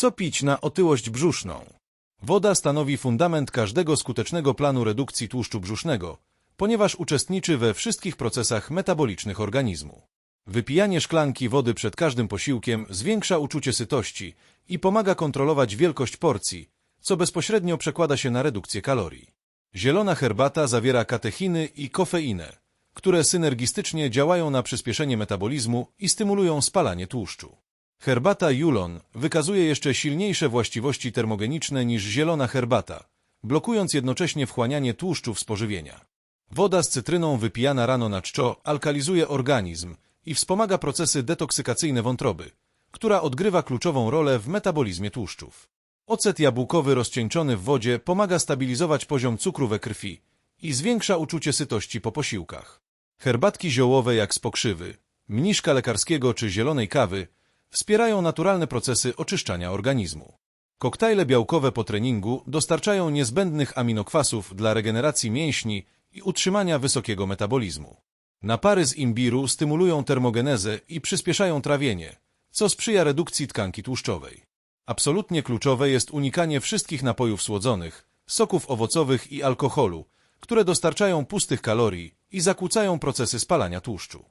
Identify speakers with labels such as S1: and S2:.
S1: Co pić na otyłość brzuszną? Woda stanowi fundament każdego skutecznego planu redukcji tłuszczu brzusznego, ponieważ uczestniczy we wszystkich procesach metabolicznych organizmu. Wypijanie szklanki wody przed każdym posiłkiem zwiększa uczucie sytości i pomaga kontrolować wielkość porcji, co bezpośrednio przekłada się na redukcję kalorii. Zielona herbata zawiera katechiny i kofeinę, które synergistycznie działają na przyspieszenie metabolizmu i stymulują spalanie tłuszczu. Herbata Yulon wykazuje jeszcze silniejsze właściwości termogeniczne niż zielona herbata, blokując jednocześnie wchłanianie tłuszczów z pożywienia. Woda z cytryną wypijana rano na czczo alkalizuje organizm i wspomaga procesy detoksykacyjne wątroby, która odgrywa kluczową rolę w metabolizmie tłuszczów. Ocet jabłkowy rozcieńczony w wodzie pomaga stabilizować poziom cukru we krwi i zwiększa uczucie sytości po posiłkach. Herbatki ziołowe jak z pokrzywy, mniszka lekarskiego czy zielonej kawy wspierają naturalne procesy oczyszczania organizmu. Koktajle białkowe po treningu dostarczają niezbędnych aminokwasów dla regeneracji mięśni i utrzymania wysokiego metabolizmu. Napary z imbiru stymulują termogenezę i przyspieszają trawienie, co sprzyja redukcji tkanki tłuszczowej. Absolutnie kluczowe jest unikanie wszystkich napojów słodzonych, soków owocowych i alkoholu, które dostarczają pustych kalorii i zakłócają procesy spalania tłuszczu.